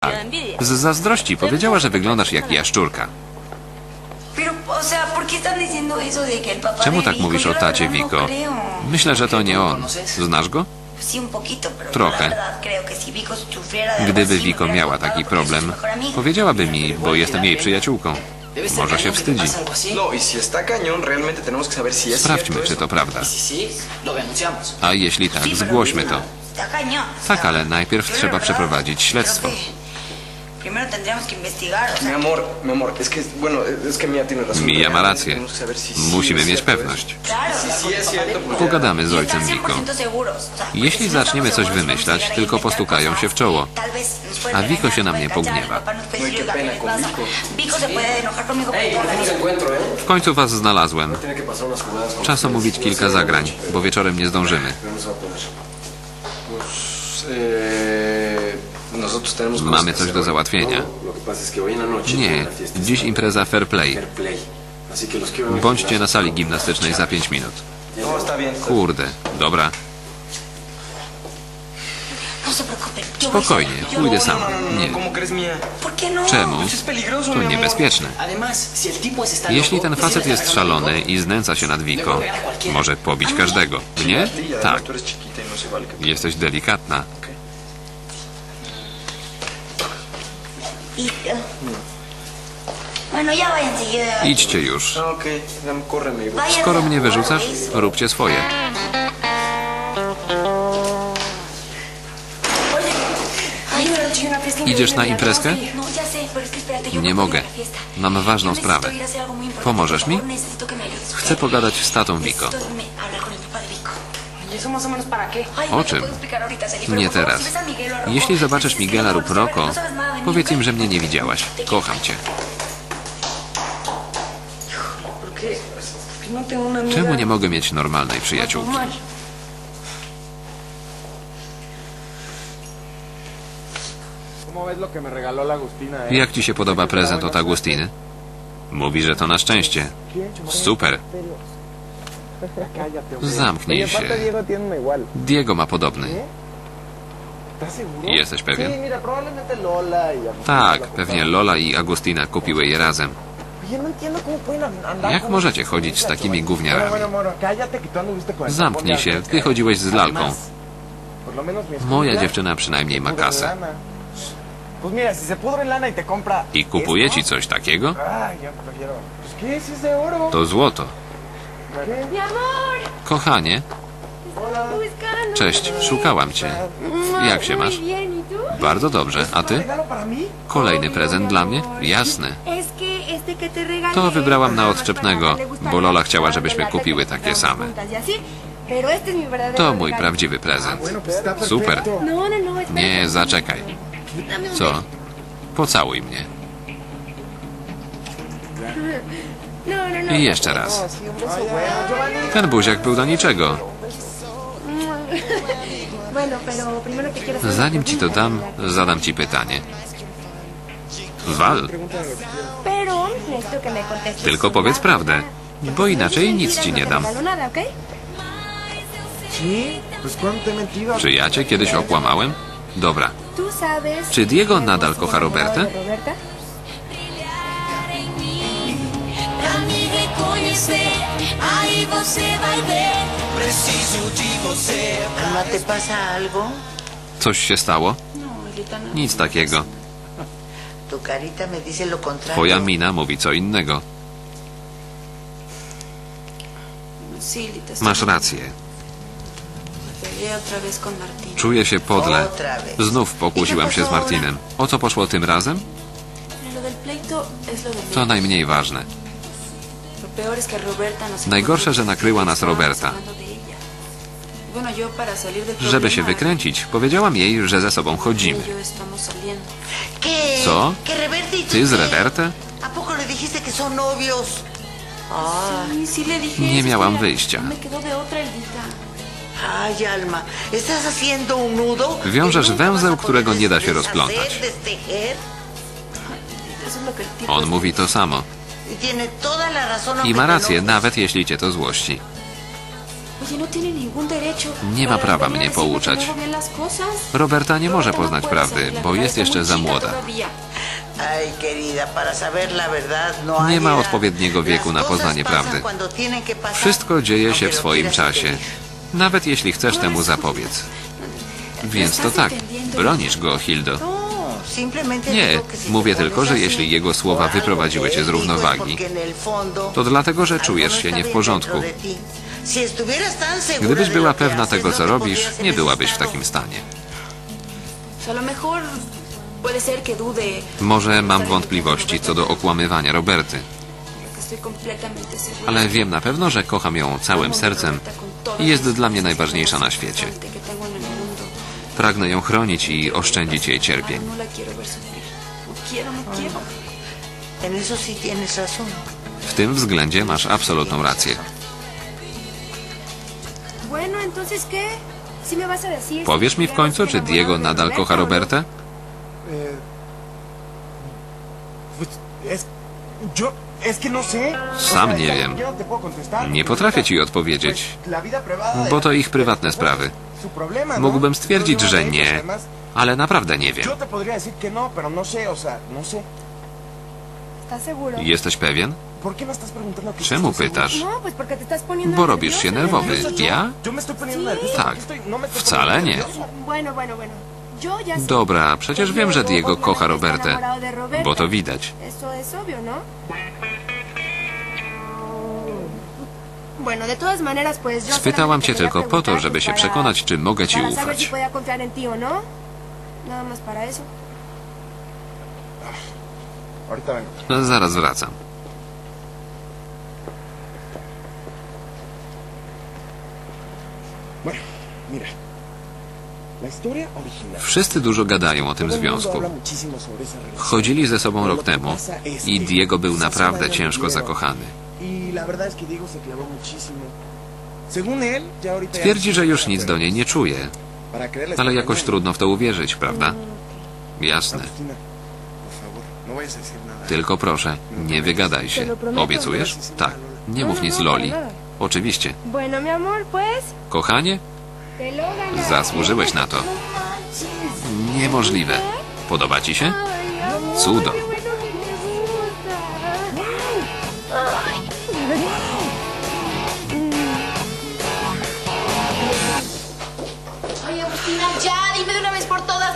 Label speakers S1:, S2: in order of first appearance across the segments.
S1: Tak. Z zazdrości powiedziała, że wyglądasz jak jaszczurka.
S2: Pero, o sea, ¿por qué están diciendo eso de que el papá
S1: Czemu tak mówisz o tacie Wiko? Myślę, że to nie on. Znasz go? Trochę. Gdyby Wiko miała taki problem, powiedziałaby mi, bo jestem jej przyjaciółką. Może się wstydzi.
S3: No,
S1: Sprawdźmy, czy to prawda. A jeśli tak, zgłośmy to. Tak, ale najpierw trzeba przeprowadzić śledztwo.
S2: Primero tendríamos que investigar, o
S3: Mi
S2: sea,
S3: amor, mi amor, es que, bueno, es que Mia tiene razón.
S1: Mija ma rację.
S3: tenemos que saber si sí
S1: Musimy mieć pewność. Pogadamy z
S2: Y
S1: ojcem Wiko.
S2: 100% seguros, o sea, porque
S1: Jeśli
S2: si
S1: zaczniemy coś wymyślać,
S2: a
S1: tylko
S2: a
S1: postukają się w czoło. A Wiko się na mnie pogniewa.
S3: No, y
S4: no ¿eh?
S1: W końcu was znalazłem. Czas omówić kilka zagrań, bo wieczorem nie zdążymy.
S5: Pero
S1: Mamy
S3: que
S1: coś do załatwienia.
S5: No, noche
S1: Nie, dziś impreza fair play. Bądźcie na sali gimnastycznej za 5 minut.
S3: No,
S1: Kurde, dobra.
S2: No
S1: Spokojnie, pójdę
S2: no-
S1: sama.
S3: bien.
S1: Nie.
S3: ¿Cómo crees, Mia?
S2: ¿Por qué no?
S1: Czemu? To niebezpieczne. Jeśli ten facet jest szalony i znęca się nad Wiko, może pobić każdego.
S3: Además
S1: Tak.
S3: tú eres
S2: Bueno, ya váyanse. ya-
S1: Idźcie już.
S2: Váyanse
S1: Skoro
S2: a
S1: mnie
S2: jugar,
S1: wyrzucasz, róbcie swoje. Idziesz na imprezkę?
S2: No, ya sé, pero es que espérate, yo
S1: Nie mogę.
S2: ir a la fiesta.
S1: Mam ważną
S2: Necesito
S1: sprawę.
S2: ir a hacer algo muy importante.
S1: Pomożesz
S2: Por
S1: mi?
S2: favor, necesito que me ayudes.
S1: Chcę pogadać z tatą Wiko.
S2: Necesito me-
S6: o menos para qué?
S2: Ay,
S1: O
S2: no te
S1: czym? Nie teraz.
S2: si ves a Miguel o a Rocco,
S1: Jeśli zobaczysz Miguela
S2: no,
S1: lub
S2: no no mí,
S1: powiedz im, że mnie nie widziałaś. Kocham cię.
S6: ¿Por qué? ¿Por qué no?
S1: Czemu nie mogę mieć normalnej przyjaciółki?
S7: Eh?
S1: Jak ci się podoba prezent od Agustiny? Mówi, że to na szczęście. Super. Zamknij się.
S7: Diego
S1: ma podobny. Jesteś pewien?
S7: Y
S1: Tak, pewnie Lola i Agustina kupiły je razem.
S7: No
S1: Jak możecie chodzić z takimi gówniarami? Zamknij się, ty chodziłeś z lalką. Moja dziewczyna przynajmniej ma kasę.
S7: y
S1: I kupuje ci coś takiego? To złoto. Kochanie, cześć, szukałam cię. Jak się masz? Bardzo dobrze, a ty? Kolejny prezent dla mnie? Jasne. To wybrałam na odczepnego, bo Lola chciała, żebyśmy kupiły takie same. To mój prawdziwy prezent. Super. Nie, zaczekaj. Co? Pocałuj mnie. I jeszcze raz. Ten buziak był do niczego. Zanim ci to dam, zadam ci pytanie. Wal, tylko powiedz prawdę, bo inaczej nic ci nie dam. Czy ja cię kiedyś okłamałem? Dobra. Czy Diego nadal kocha
S6: se
S8: reconhecer, aí você vai ver. Preciso de você.
S2: Alma, ¿te pasa algo?
S1: Coś się stało? Nic takiego.
S2: Tu carita me dice lo contrario.
S1: Twoja mina mówi co innego. Masz rację. Czuję się podle. Znów pokłóciłam się z Martinem. O co poszło tym razem? To najmniej ważne. Najgorsze, że nakryła nas Roberta. Żeby się wykręcić, powiedziałam jej, że ze sobą chodzimy.
S2: ¿Qué?
S1: Co?
S2: ¿Que Reverte y
S1: Ty z
S2: novios? Ah,
S1: Nie miałam wyjścia.
S2: ay, Alma, ¿estás haciendo un nudo?
S1: Wiążesz węzeł, którego nie da się rozplątać. On mówi to samo.
S2: Y
S1: I ma
S2: te
S1: rację, nawet jeśli cię to złości.
S9: No.
S1: Nie ma prawa mnie pouczać.
S9: no.
S1: Roberta nie może
S9: no
S1: poznać prawdy, bo jest jeszcze za młoda.
S10: no
S1: Nie ma odpowiedniego wieku na poznanie prawdy. Wszystko dzieje się w swoim czasie. Nawet jeśli chcesz temu zapobiec. Więc to tak, bronisz go, Hildo.
S10: No,
S1: Nie, mówię tylko, że jeśli jego słowa wyprowadziły cię z równowagi, to dlatego, że
S10: algo
S1: czujesz
S10: no
S1: się nie w porządku. Gdybyś była pewna tego,
S10: no
S1: co robisz, nie byłabyś w takim stanie. Może mam wątpliwości co do okłamywania Roberty, ale wiem na pewno, że kocham ją całym sercem i jest dla mnie najważniejsza na świecie. Pragnę ją chronić i oszczędzić jej cierpień.
S9: No. No no.
S1: W tym względzie masz absolutną rację. Powiesz mi w końcu, czy Diego nadal kocha Robertę?
S7: Eh, no.
S1: Sam nie wiem.
S7: No.
S1: Nie potrafię ci odpowiedzieć, bo to ich prywatne sprawy.
S7: ¿No?
S1: Mógłbym stwierdzić, że nie, ale naprawdę nie wiem.
S7: No, no.
S1: Jesteś pewien?
S7: ¿Por qué me estás preguntando que si
S1: Czemu pytasz? Bo robisz się nerwowy. Ja? Tak.
S7: ¿por qué estoy- no me estoy
S1: Wcale nie. Dobra, przecież wiem, że Diego kocha Robertę, bo to widać. Spytałam cię tylko po to, żeby się przekonać, czy mogę ci ufać.
S6: no.
S1: No, zaraz wracam. Wszyscy dużo gadają o tym związku. Chodzili ze sobą rok temu i Diego był naprawdę ciężko zakochany.
S7: Y la verdad es que Diego se clavó muchísimo. Según él, ya ahorita ya
S1: Twierdzi,
S7: no
S1: że już
S7: para
S1: nic do niej nie czuje, ale jakoś
S7: cañón.
S1: trudno w to uwierzyć, prawda? Jasne.
S7: No nada.
S1: Tylko proszę, nie wygadaj się. Obiecujesz? Tak. Nie mów nic Loli. Oczywiście. Kochanie, zasłużyłeś na to.
S6: No.
S1: Niemożliwe. Podoba ci się? Cudo.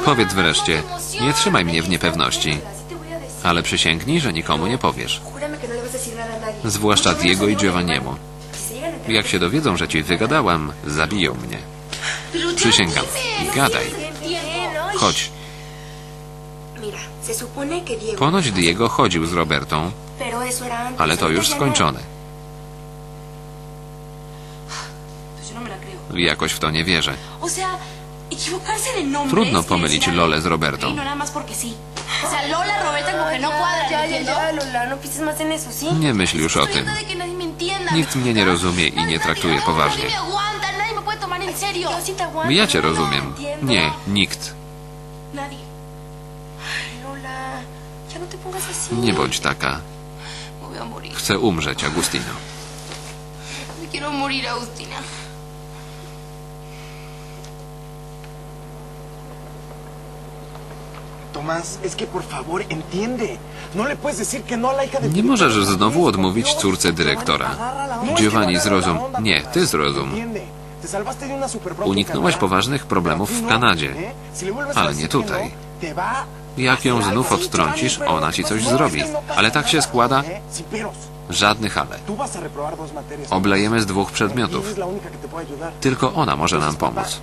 S1: Powiedz wreszcie, nie trzymaj mnie w niepewności, ale przysięgnij, że nikomu nie powiesz. Zwłaszcza Diego i Giovanniemu. Jak się dowiedzą, że ci wygadałam, zabiją mnie. Przysięgam. Gadaj. Chodź. Ponoć Diego chodził z Robertą, ale to już skończone. Jakoś w to nie wierzę. Trudno pomylić Lolę z Robertą.
S9: No
S8: no
S6: no.
S1: Nie myśl już o tym. Nikt mnie nie rozumie i nie traktuje poważnie. Ja cię rozumiem. Nie, nikt. Nie bądź taka. Chcę umrzeć, Agustino.
S8: Me quiero morir, Agustina.
S7: Tomás, es que por favor, entiende. No le puedes decir que no a la hija del
S1: Nie możesz znowu odmówić córce dyrektora.
S7: No,
S1: Giovanni,
S7: no
S1: zrozum. Nie, ty zrozum. Uniknąłeś poważnych problemów w
S7: no,
S1: Kanadzie.
S7: ¿eh?
S1: Ale nie
S7: no,
S1: tutaj.
S7: va
S1: Jak ją znów odtrącisz, ona ci coś zrobi. Ale tak się składa,
S7: ¿eh?
S1: Żadnych ale. Oblejemy z dwóch
S7: Y
S1: przedmiotów. Tylko ona może nam pomóc.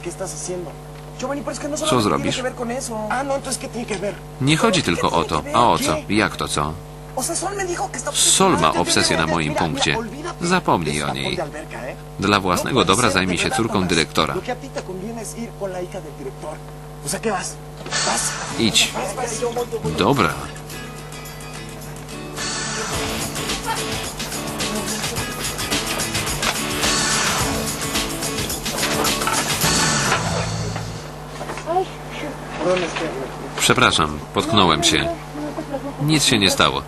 S7: No
S1: Co zrobisz?
S7: Ah, no.
S1: Nie chodzi
S7: ¿Qué
S1: tylko o to. A o co? Jak to co?
S7: Sol
S1: ma
S7: obsesionada.
S1: obsesję na moim punkcie. Zapomnij o niej.
S7: ¿eh?
S1: Dla
S7: No
S1: własnego dobra zajmij się córką dyrektora.
S7: Lo que
S1: Przepraszam, potknąłem się. Nic się nie stało.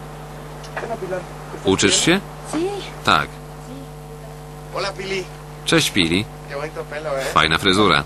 S1: Uczysz się? Tak. Cześć Pili.
S7: ¿eh?
S1: Fajna fryzura.